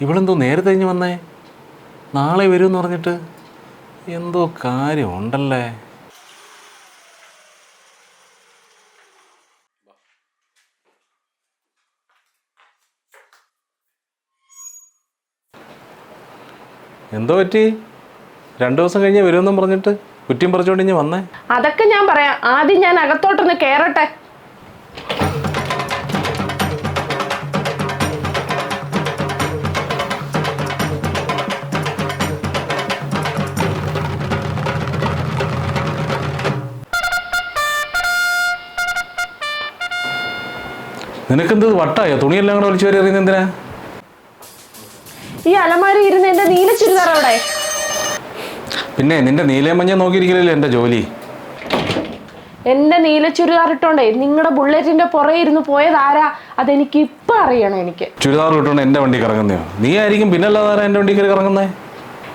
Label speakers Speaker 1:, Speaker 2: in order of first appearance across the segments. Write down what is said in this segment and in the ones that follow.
Speaker 1: ഇവളെന്തോ നേരെ തെഞ്ഞ് വന്നേ. നാളെ വരുമെന്ന് പറഞ്ഞിട്ട് എന്തോ കാര്യമുണ്ടല്ലേ എന്തോ പറ്റി? രണ്ടു ദിവസം കഴിഞ്ഞ് വരുമെന്നും പറഞ്ഞിട്ട് കുറ്റിയും പറിച്ചോണ്ട് ഇനി വന്നേ.
Speaker 2: അതൊക്കെ ഞാൻ പറയാം. ആദ്യം ഞാൻ അകത്തോട്ടൊന്ന് കേറട്ടെ.
Speaker 1: നിനക്കെന്ത് വട്ടായോ? തുണിയെല്ലാം കൂടെ വലിച്ചു വരെ എറിയുന്നത് എന്തിനാ?
Speaker 2: ഈ അലമാരി ഇരുന്ന് എന്റെ നീല ചുരിദാർ അവിടെ.
Speaker 1: പിന്നെ നിന്റെ നീലമഞ്ഞ നോക്കിയിരിക്കലല്ലേ എന്റെ ജോലി?
Speaker 2: എന്റെ നീല ചുരിദാർ ഇട്ടോണ്ടേ നിങ്ങളുടെ ബുള്ളറ്റിന്റെ പുറകെ ഇരുന്ന് പോയത് ആരാ അതെനിക്ക് ഇപ്പൊ അറിയണം എനിക്ക്.
Speaker 1: ചുരിദാർ ഇട്ടോണ്ട് എന്റെ വണ്ടി കറങ്ങുന്നയോ? നീ ആയിരിക്കും പിന്നല്ലാതെ എന്റെ വണ്ടി കയറി കറങ്ങുന്നേ?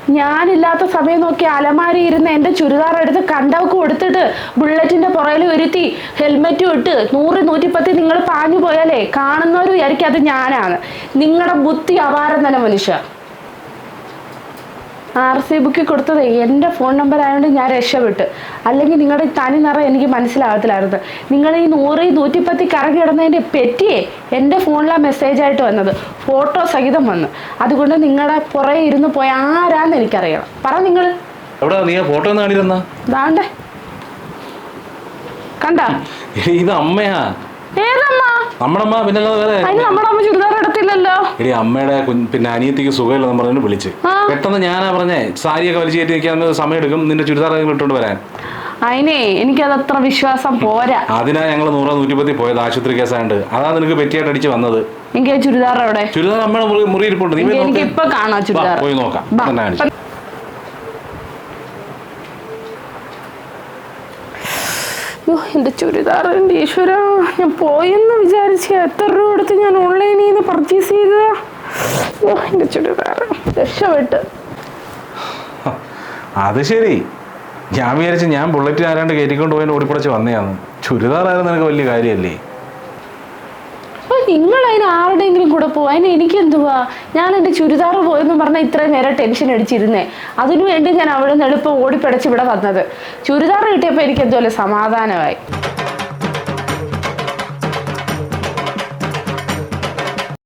Speaker 2: ഞാനില്ലാത്ത സമയം നോക്കി അലമാരി ഇരുന്ന് എന്റെ ചുരിദാർ എടുത്ത് കണ്ടവക്ക് കൊടുത്തിട്ട് ബുള്ളറ്റിന്റെ പുറകിൽ ഒരുത്തി ഹെൽമെറ്റും ഇട്ട് നൂറ് നൂറ്റിപ്പത്തി നിങ്ങൾ പാഞ്ഞു പോയാലേ കാണുന്നവർ വിചാരിക്കും അത് ഞാനാണ്. നിങ്ങളുടെ ബുദ്ധി അപാരം തന്നെ മനുഷ്യ. ആർ സി ബുക്കിൽ കൊടുത്തത് എന്റെ ഫോൺ നമ്പർ ആയതുകൊണ്ട് ഞാൻ രക്ഷപ്പെട്ട്. അല്ലെങ്കിൽ നിങ്ങളുടെ തനി നിറ എനിക്ക് മനസ്സിലാകത്തില്ലായിരുന്നു. നിങ്ങൾ ഈ നൂറ് നൂറ്റിപ്പത്തി കറങ്ങി കിടന്നതിന്റെ പെറ്റിയെ എന്റെ ഫോണിലാണ് മെസ്സേജ് ആയിട്ട് വന്നത്. ഫോട്ടോ സഹിതം വന്നു. അതുകൊണ്ട് നിങ്ങളുടെ പുറകെ ഇരുന്ന് പോയ ആരാന്ന് എനിക്കറിയണം. പറ നിങ്ങൾ.
Speaker 1: ഫോട്ടോ
Speaker 2: ദാണ്ടേ കണ്ട?
Speaker 1: ഇത് അമ്മയാ. നമ്മുടെ അമ്മ പിന്നല്ലാതെ വേറെ
Speaker 2: അതിന് നമ്മുടെ അമ്മ ചുരിദാർ എടുത്തില്ലല്ലോ.
Speaker 1: എടി അമ്മയുടെ കുഞ്ഞ് പിന്നെ അനിയത്തിക്ക് സുഖമില്ലെന്ന് പറഞ്ഞു വിളിച്ച്. പെട്ടെന്ന് ഞാനാ പറഞ്ഞേ സാരിയൊക്കെ വലിച്ചു കയറ്റി നിൽക്കാൻ സമയം എടുക്കും നിന്റെ ചുരിദാർ ഇട്ടുകൊണ്ട് വരാൻ.
Speaker 2: അതിനെ അത്ര വിശ്വാസം പോരാ.
Speaker 1: അതിനാ ഞങ്ങൾ നൂറ് നൂറ്റിപ്പത്തി പോയത് ആശുപത്രി കേസാണ്ട് അതാ നിനക്ക് പെറ്റിയായിട്ട് അടിച്ച് വന്നത്.
Speaker 2: എനിക്ക് ആ ചുരിദാർ അവിടെ
Speaker 1: ചുരിദാർ അമ്മയുടെ മുറി മുറി ഇരിപ്പുണ്ട് നീ പോയി
Speaker 2: എനിക്ക്
Speaker 1: നോക്ക്.
Speaker 2: ഇപ്പൊ കാണാം
Speaker 1: വാ,
Speaker 2: ചുരിദാർ.
Speaker 1: പോയി നോക്കാം. കാണിച്ചു?
Speaker 2: യ്യോ, എന്റെ ചുരിദാർ എന്റെ ഈശ്വര ഞാൻ പോയെന്ന് വിചാരിച്ച എത്ര രൂപ എടുത്ത് ഞാൻ ഓൺലൈനിൽ നിന്ന് പർച്ചേസ് ചെയ്തതാ? ഓ എന്റെ ചുരിദാർ രക്ഷപ്പെട്ട്.
Speaker 1: അത് ശരി. ഞാൻ വിചാരിച്ചു ഞാൻ ബുള്ളറ്റ് ആരാണ്ട് കയറ്റിക്കൊണ്ട് പോയി ഓടിപ്പടച്ച് വന്നതാണ് ചുരിദാറായിരുന്നു നിനക്ക് വലിയ കാര്യമല്ലേ?
Speaker 2: നിങ്ങൾ അതിന് ആരുടെയെങ്കിലും കൂടെ പോവാ? അതിന് എനിക്ക് എന്തുവാ ഞാൻ എന്റെ ചുരിദാർ പോയെന്ന് പറഞ്ഞാൽ ഇത്രയും നേരം ടെൻഷൻ അടിച്ചിരുന്നേ. അതിനു വേണ്ടി ഞാൻ അവിടെ നിന്ന് എളുപ്പം ഓടിപ്പടച്ച് ഇവിടെ വന്നത്. ചുരിദാർ കിട്ടിയപ്പോൾ എനിക്ക് എന്തുപോലെ സമാധാനമായി.